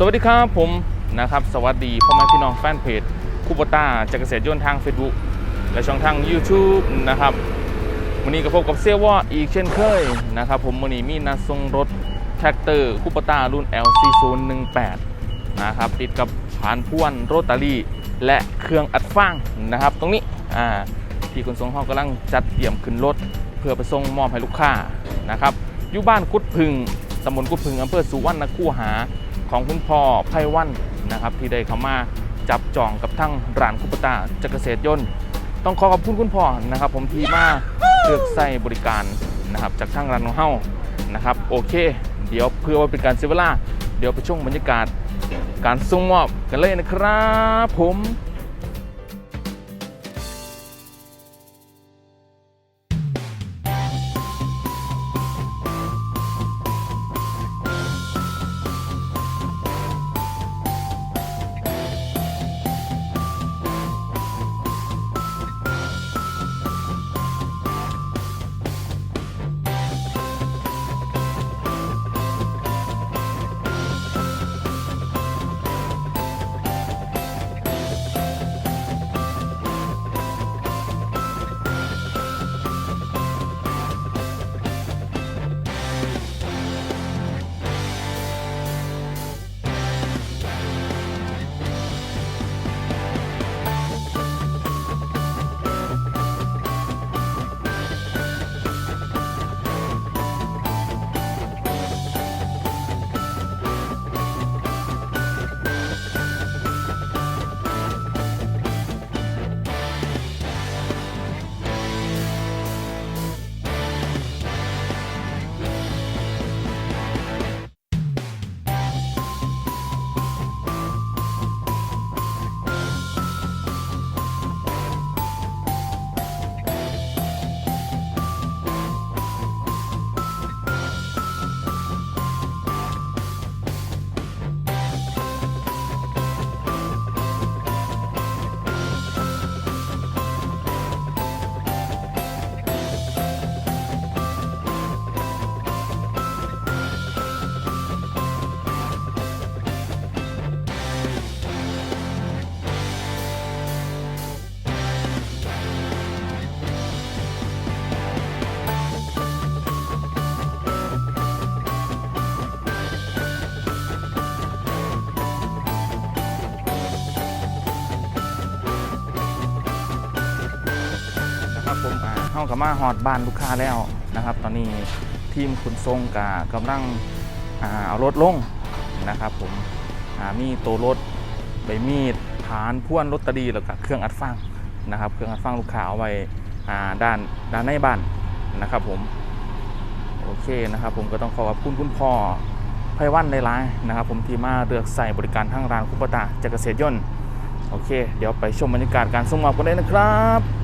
สวัสดีครับผมนะครับ สวัสดีพ่อแม่พี่น้องแฟนเพจคูปต้าจากเกษตรยนต์ทาง Facebook และช่องทาง YouTube นะครับวันนี้ก็พบกับเซว่าอีกเช่นเคยนะครับผมวันนี้มีนัดส่งรถแท็กเตอร์คูปต้ารุ่น LC018 นะครับติดกับผานพ่วนโรตารี่และเครื่องอัดฟางนะครับ ตรงนี้อ่าที่ขนส่งห้องกำลังจัดเตรียมขึ้นรถ เพื่อไปส่งมอบให้ลูกค้านะครับอยู่บ้านกุดพึงตำบลกุดพึงอำเภอสุวรรณคูหา ของคุณพ่อไพวันนะครับที่ได้เข้ามาจับจองกับทั้งร้านคุปตาจักรเกษตรยนต์ ต้องขอขอบคุณคุณพ่อนะครับ ผมที่มาเลือกใส่บริการนะครับจากทั้งร้านของเฮานะครับโอเค เดี๋ยวเพื่อว่าเป็นการเสียเวลาเดี๋ยวไปช่วงบรรยากาศการส่งมอบกันเลยนะครับผม มาฮอดบ้านลูกค้าแล้วนะครับ ตอนนี้ทีมขนส่งกกำลังเอารถลงนะครับ ผมมีตัวรถใบมีดฐานพ่วนรถตอรีแล้วก็เครื่องอัดฟางนะครับ เครื่องอัดฟางลูกค้าเอาไว้ด้านด้านในบ้านนะครับ ผมโอเคนะครับ ผมก็ต้องขอขอบคุณคุณพ่อไพวันในร้ายๆนะครับ ผมที่มาเลือกใส่บริการทั้งร้านคุปตาจากเกษตรยนต์โอเค เดี๋ยวไปชมบรรยากาศการส่งมอบกันเลยนะครับ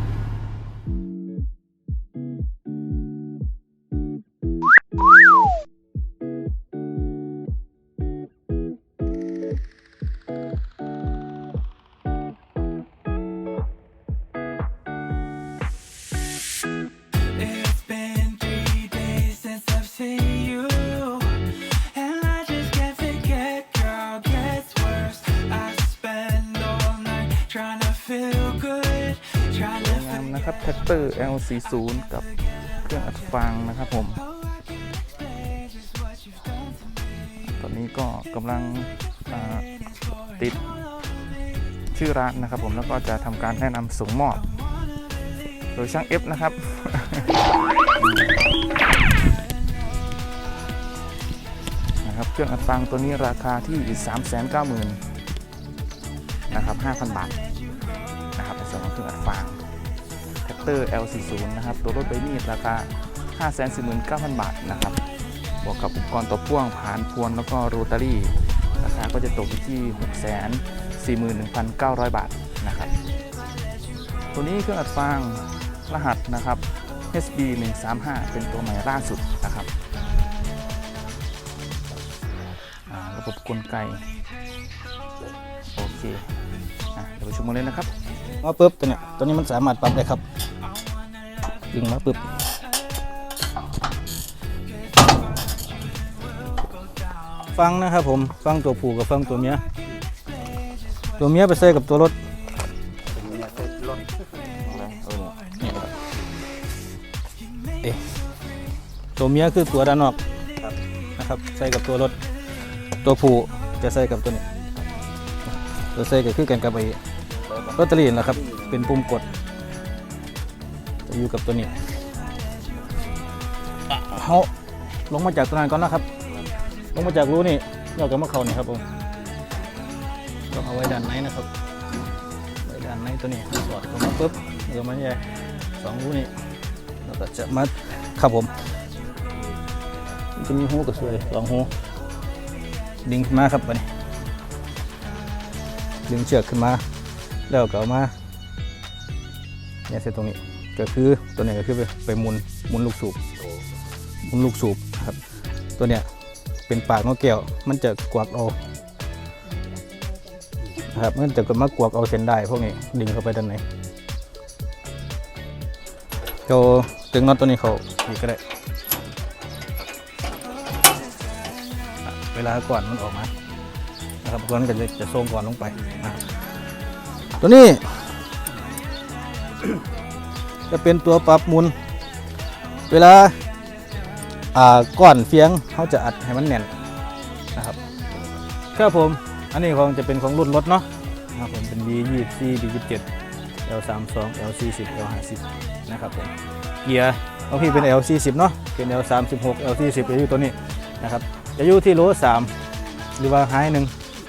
อร์ L40 กับเครื่องอัดฟางนะครับผม ตอนนี้ก็กำลังติดชื่อร้านนะครับผมแล้วก็จะทำการแนะนำส่งมอบ โดยช่าง F นะครับ นะครับ เครื่องอัดฟางตัวนี้ราคาที่ 390,000 นะครับ 5,000 บาท เตอร์ L40 นะครับ ตัวรถใบมีดราคา 549,000 บาทนะครับ บวกกับอุปกรณ์ตัวพ่วงผานพวนแล้วก็โรตารี่ ราคาก็จะตกที่ 641,900 บาทนะครับ ตัวนี้เครื่องอัดฟางรหัสนะครับ HB 135เป็นตัวใหม่ล่าสุดนะครับระบบกลไก โอเคเดี๋ยวไปชมกันเลยนะครับมาปุ๊บตัวเนี้ยตัวนี้มันสามารถปรับได้ครับ ดึงมาปุ๊บฟังนะครับผมฟังตัวผู้กับฟังตัวเมียตัวเมียไปใส่กับตัวรถเอ๊ะตัวเมียคือตัวด้านนอกนะครับใส่กับตัวรถ ตัวผูจะใส่กับตัวนี้ตัวใส่ก็คือกันกับไอ้ลอตเตอรี่นะครับ เป็นปุ่มกด อยู่กับตัวนี้เขาลงมาจากตัวนั้นก่อนนะครับ ลงมาจากรูนี่เราก็มาเข้านี่ครับผมต้องเอาไว้ด้านในนะครับไว้ด้านในตัวนี้สอดเข้ามาปุ๊บเดี๋ยวมันจะสองรูนี่แล้วก็จะมาครับผมจะมีหูกับสวยสองหูดึงขึ้นมาครับบัดนี้ดึงเชือกขึ้นมา แล้วก็เอามาเนี่ยเส้นตรงนี้ ก็คือตัวเนี้ก็คือไปไปหมุนหมุนลูกสูบหมุนลูกสูบครับ ตัวเนี้ยเป็นปากนกแก้วมันจะกวักเอานะครับมันจะมากวักเอาเส้นได้พวกนี้ดึงเข้าไปด้านในเราตึงน็อตตัวนี้เขาอีกก็ได้อะเวลาก่อนมันออกมานะครับก่อนมันก็จะจะโซงก่อนลงไปนะครับตัวนี้ จะเป็นตัวปรับมุน เวลาอ่าก้อนเฟียงเขาจะอัดให้มันแน่นนะครับครับผมอันนี้ของจะเป็นของรุ่นรถเนาะนะครับผมเป็น B 2 4 B 2 7 L 3 2 L 4 0 L 5 0 นะครับผมเกียร์ของพี่เป็น L 4 0 เนาะเป็น L 3 6 L 4 0 จะอยู่ตัวนี้นะครับจะอยู่ที่โล3หรือว่าไฮหนึ่ง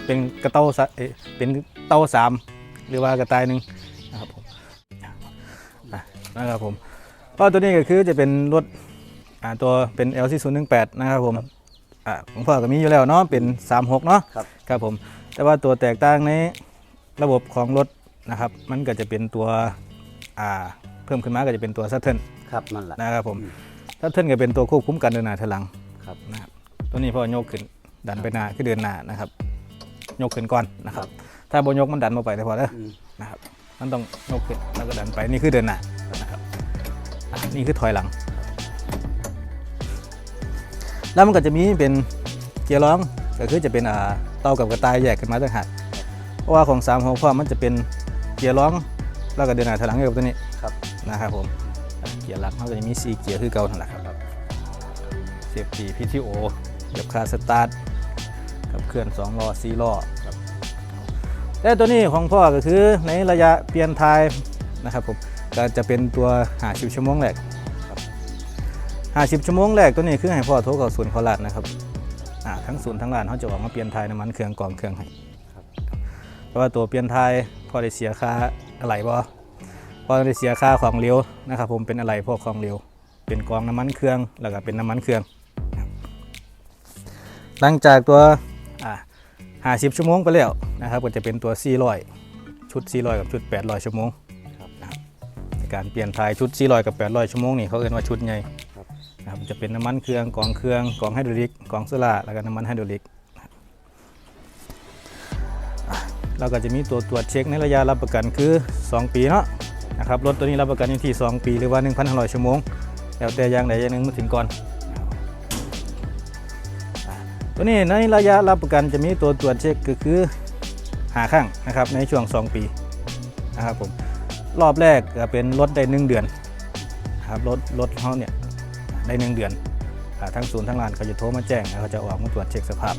เป็นกระเต้าเป็นเต้าสามหรือว่ากระต่ายหนึ่งนะครับผม นะครับผมก็ตัวนี้ก็คือจะเป็นรถอ่าตัวเป็น LC 0 1 8 นะครับผมอ่าของพ่อก็มีอยู่แล้วเนาะเป็น 36 เนาะครับครับผม แต่ว่าตัวแตกต่างในระบบของรถนะครับ มันก็จะเป็นตัวอ่าเพิ่มขึ้นมาก็จะเป็นตัวซัตเทิลครับนั่นแหละนะครับผมซัตเทิลก็เป็นตัวควบคุมการเดินหน้าถอยหลังครับนะครับตัวนี้พ่อโยกขึ้นดันไปหน้าคือเดินหน้านะครับยกขึ้นก่อนนะครับ ถ้าบนยกมันดันมาไปแต่พอแล้วอืมนะครับมันต้องยกขึ้นแล้วก็ดันไปนี่คือเดินหน้า นะครับอะนี่คือถอยหลัง แล้วมันก็จะมีเป็นเกียร์ร้องก็คือจะเป็นอ่าเตากับกระต่ายแยกขึ้นมาต่างหากเพราะว่าของ3ของพ่อมันจะเป็นเกียร์ร้องแล้วก็เดินหน้าถอยหลังอยู่กับตัวนี้ครับนะครับผมอะเกียร์หลักเขาก็จะมี4เกียร์คือเก่านั่นแหละครับเสียบปีพีทีโอเหยียบคาสตาร์ทกับเคลื่อน2ล้อ4ล้อครับแต่ตัวนี้ของพ่อก็คือในระยะเปลี่ยนทายนะครับผม ก็จะเป็นตัวหาชิบชั่วโมงแรกหาชิบชั่วโมงแรกตัวนี้คือให้พ่อโทรเข้าศูนย์เขาลาดนะครับทั้งศูนย์ทั้งลานเขาจะออกมาเปลี่ยนทายน้ำมันเครื่องกรองเครื่องให้เพราะว่าตัวเปลี่ยนทายพอได้เสียค่าอะไรบ่พอได้เสียค่าของเหลวนะครับ ผมเป็นอะไรพวกของเหลวเป็นกองน้ำมันเครื่องแล้วก็เป็นน้ำมันเครื่อง หลังจากตัวห้าสิบชั่วโมงไปแล้วนะครับก็จะเป็นตัว400ชุด400กับชุด800ชั่วโมง การเปลี่ยนถ่ายชุด 400 กับ 800 ชั่วโมงนี่เขาเรียกว่าชุดใหญ่นะครับจะเป็นน้ำมันเครื่องกรองเครื่องกรองไฮดรอลิกกรองโซล่าแล้วก็น้ำมันไฮดรอลิกนะครับอะเราก็จะมีตัวตรวจเช็คในระยะรับประกันคือ 2 ปีเนาะนะครับรถตัวนี้รับประกันอยู่ที่ 2 ปีหรือว่า 1,500 ชั่วโมง แล้วแต่อย่างใดอย่างหนึ่งมาถึงก่อน ตัวนี้ในระยะรับประกันจะมีตัวตรวจเช็คก็คือหาข้างนะครับในช่วง 2 ปีนะครับผม รอบแรกเป็นรถได้1เดือนครับรถรถเขาเนี่ยได้1เดือนอทั้งศูนย์ทั้งร้านเขาจะโทรมาแจ้งแล้วเขาจะออกมาตรวจเช็คสภาพ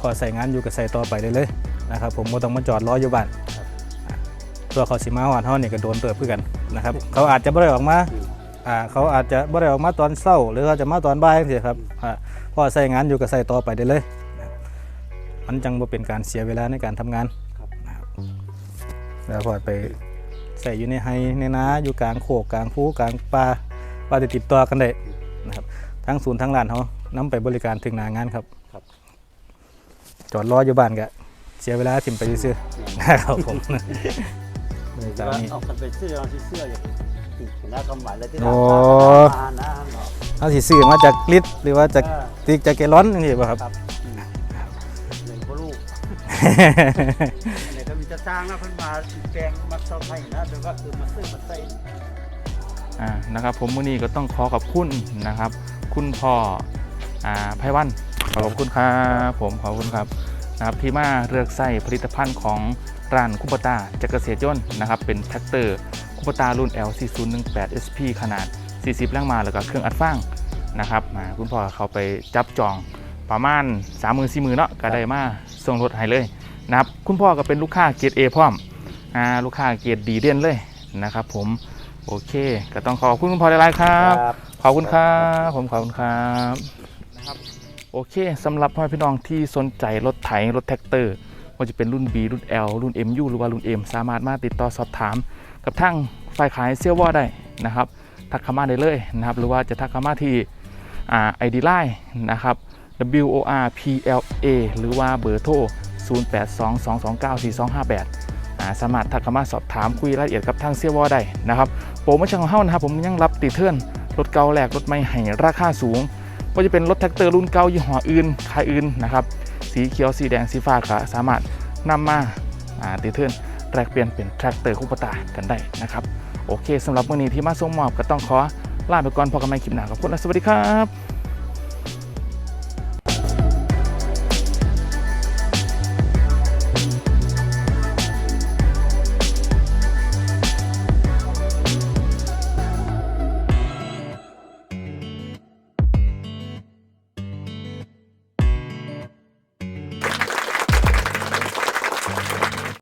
พอใส่งานอยู่กับใส่ต่อไปได้เลยนะครับ ผมก็ต้องมาจอดรออยู่บ้านตัวเขาสิมาหวานเขาเนี่ยก็โดนเติบเพื่อกันนะครับ เขาอาจจะไม่ได้ออกมาอ่าเขาอาจจะบ่ได้ออกมาตอนเช้า หรือเขาจะมาตอนบ่ายจังซี่ครับอ่าพอใส่งานอยู่ก็ใส่ต่อไปได้เลย มันจังบ่เป็นการเสียเวลาในการทำงาน แล้วพอไปใส่อยู่ในไฮในนาอยู่กลางโขกกลางภูกลางป่าว่าจะติดต่อกันได้นะครับทั้งศูนย์ทั้งร้านเขานำไปบริการถึงหนางานครับครับ จอดรออยู่บ้านก็เสียเวลาทิมไปซื้อๆนะครับผมบริการนี้เอากันไปเสื้อเอาที่เสื้ออย่างติดหน้ากำหมายเลยที่โอ้มานะเนาะเขาสิซื้อมาจากลิตรหรือว่าจากเออติ๊กจากเกลลอนนี่ป่ะครับ ครับอืมหนึ่งพ่อลูกอันนี้ก็มีจะจ้างนะเพิ่นมาแปลงมาซ่อมให้นะเดี๋ยวก็คือมาซื้อมาใส่อ่านะครับ ผมมื้อนี้ก็ต้องขอขอบคุณนะครับ คุณพ่ออ่าไพวันขอบคุณครับผมขอบคุณครับนะครับที่มาเลือกใส่ผลิตภัณฑ์ของร้านคุปตาจากเกษตรยนต์นะครับ เป็นแท็กเตอร์คุปตารุ่น L4018 SP ขนาด 40 แรงม้าแล้วก็เครื่องอัดฟางนะครับมาคุณพ่อเขาไปจับจอง ประมาณ3มือ4มือเนาะก็ได้มาส่งรถให้เลยนะครับคุณพ่อก็เป็นลูกค้าเกียรติ A พร้อมอ่าลูกค้าเกียรติดีเด่นเลยนะครับผมโอเค ก็ต้องขอบคุณคุณพ่อหลายๆครับ ขอบคุณครับผมขอบคุณครับนะครับ โอเคสำหรับพ่อแม่พี่น้องที่สนใจรถไถรถแท็กเตอร์ว่าจะเป็นรุ่น B รุ่น L รุ่น MU หรือว่ารุ่น M สามารถมาติดต่อสอบถาม กับทางฝ่ายขายเซียวว่าได้นะครับ ทักเข้ามาได้เลยนะครับ หรือว่าจะทักเข้ามาที่อ่า ID Line นะครับ W O R P L A หรือว่าเบอร์โทร 0822294258 สามารถทักเข้ามาสอบถามคุยรายละเอียดกับทางเซียวว่าได้นะครับโปรโมชั่นของเฮานะครับผมยังรับติดเทื่อนรถเก่าแหลกรถใหม่ให้ราคาสูงว่าจะเป็นรถแท็กเตอร์รุ่นเก่ายี่ห้ออื่นขายอื่นนะครับสีเขียวสีแดงสีฟ้าก็สามารถนำมาาติดเทื่อนแลกเปลี่ยนเป็นแทรกเตอร์คุปตากันได้นะครับโอเคสำหรับวันนี้ที่มาส่งมอบก็ต้องขอลาไปก่อนพอกันใหม่คลิปหน้าขอบคุณและสวัสดีครับ